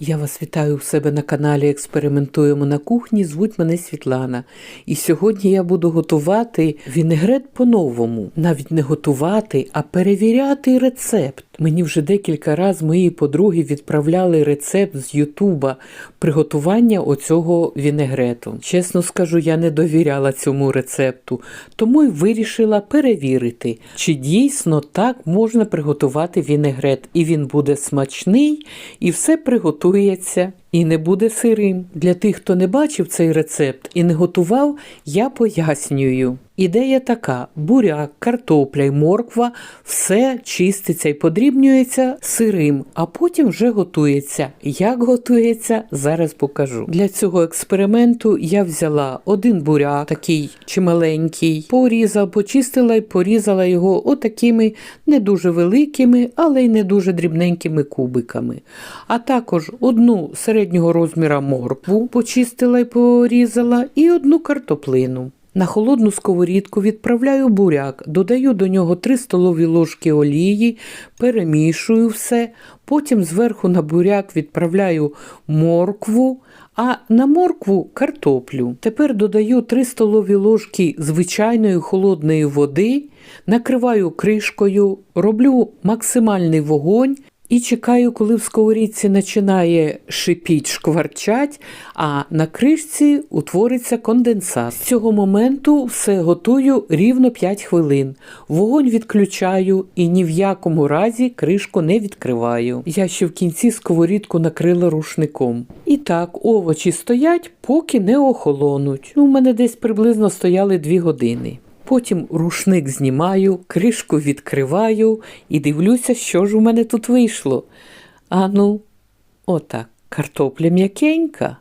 Я вас вітаю у себе на каналі Експериментуємо на кухні. Звуть мене Світлана. І сьогодні я буду готувати вінегрет по-новому. Навіть не готувати, а перевіряти рецепт. Мені вже декілька разів мої подруги відправляли рецепт з Ютуба приготування оцього вінегрету. Чесно скажу, я не довіряла цьому рецепту, тому й вирішила перевірити, чи дійсно так можна приготувати вінегрет, і він буде смачний, і все приготується. І не буде сирим. Для тих, хто не бачив цей рецепт і не готував, я пояснюю. Ідея така: буряк, картопля й морква все чиститься і подрібнюється сирим, а потім вже готується. Як готується, зараз покажу. Для цього експерименту я взяла один буряк, такий чималенький, порізала, почистила і порізала його отакими не дуже великими, але й не дуже дрібненькими кубиками. А також одну середнього розміра моркву почистила і порізала, і одну картоплину. На холодну сковорідку відправляю буряк, додаю до нього 3 столові ложки олії, перемішую все, потім зверху на буряк відправляю моркву, а на моркву картоплю. Тепер додаю 3 столові ложки звичайної холодної води, накриваю кришкою, роблю максимальний вогонь. І чекаю, коли в сковорідці починає шипіть, шкварчать, а на кришці утвориться конденсат. З цього моменту все готую рівно 5 хвилин. Вогонь відключаю і ні в якому разі кришку не відкриваю. Я ще в кінці сковорідку накрила рушником. І так, овочі стоять, поки не охолонуть. Ну, у мене десь приблизно стояли 2 години. Потім рушник знімаю, кришку відкриваю і дивлюся, що ж у мене тут вийшло. А ну, отак, картопля м'якенька.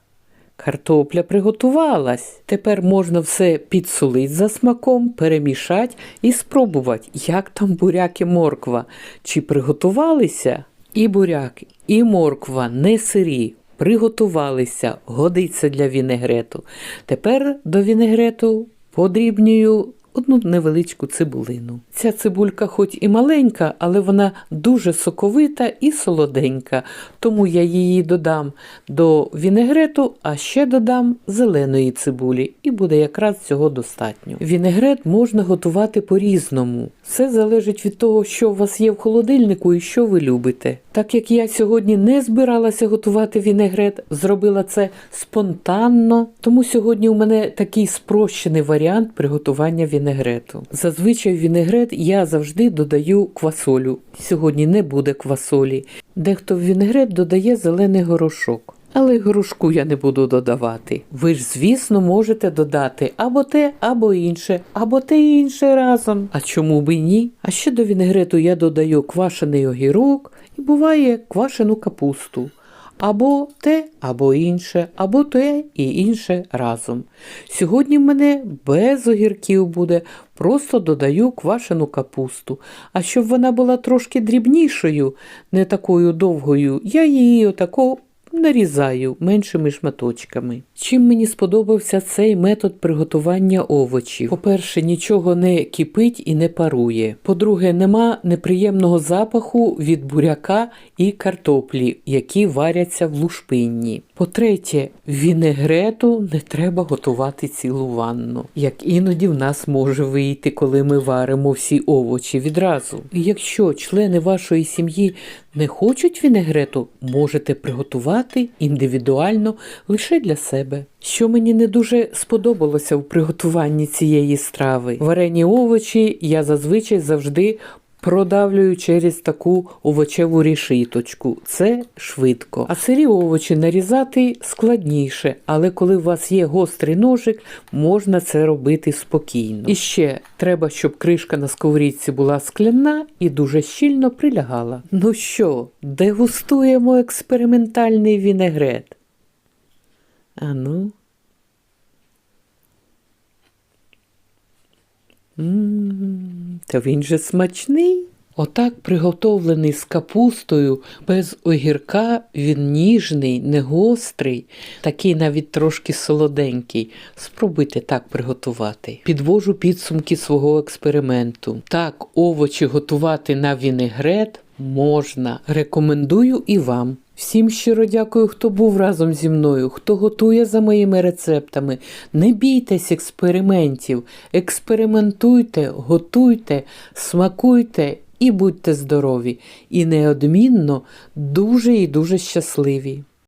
Картопля приготувалась. Тепер можна все підсолити за смаком, перемішати і спробувати, як там буряк і морква. Чи приготувалися? І буряк, і морква не сирі. Приготувалися, годиться для вінегрету. Тепер до вінегрету подрібнюю одну невеличку цибулину. Ця цибулька, хоч і маленька, але вона дуже соковита і солоденька, тому я її додам до вінегрету, а ще додам зеленої цибулі, і буде якраз цього достатньо. Вінегрет можна готувати по-різному. Все залежить від того, що у вас є в холодильнику і що ви любите. Так як я сьогодні не збиралася готувати вінегрет, зробила це спонтанно, тому сьогодні у мене такий спрощений варіант приготування вінегрету. Зазвичай вінегрет я завжди додаю квасолю. Сьогодні не буде квасолі. Дехто в вінегрет додає зелений горошок. Але горошку я не буду додавати. Ви ж, звісно, можете додати або те, або інше, або те інше разом. А чому б і ні? А ще до вінегрету я додаю квашений огірок і буває квашену капусту. Або те, або інше, або те і інше разом. Сьогодні в мене без огірків буде, просто додаю квашену капусту. А щоб вона була трошки дрібнішою, не такою довгою, я її отако нарізаю меншими шматочками. Чим мені сподобався цей метод приготування овочів? По-перше, нічого не кипить і не парує. По-друге, нема неприємного запаху від буряка і картоплі, які варяться в лушпинні. По-третє, вінегрету не треба готувати цілу ванну, як іноді в нас може вийти, коли ми варимо всі овочі відразу. І якщо члени вашої сім'ї не хочуть вінегрету, можете приготувати індивідуально лише для себе. Що мені не дуже сподобалося в приготуванні цієї страви. Варені овочі я зазвичай завжди продавлюю через таку овочеву рішиточку. Це швидко. А сирі овочі нарізати складніше, але коли у вас є гострий ножик, можна це робити спокійно. І ще треба, щоб кришка на сковорідці була скляна і дуже щільно прилягала. Ну що, дегустуємо експериментальний вінегрет. А ну. Ммм, та він же смачний. Отак приготовлений з капустою, без огірка, він ніжний, не гострий, такий навіть трошки солоденький. Спробуйте так приготувати. Підвожу підсумки свого експерименту. Так, овочі готувати на вінегрет можна. Рекомендую і вам. Всім щиро дякую, хто був разом зі мною, хто готує за моїми рецептами. Не бійтесь експериментів, експериментуйте, готуйте, смакуйте і будьте здорові. І неодмінно дуже і дуже щасливі.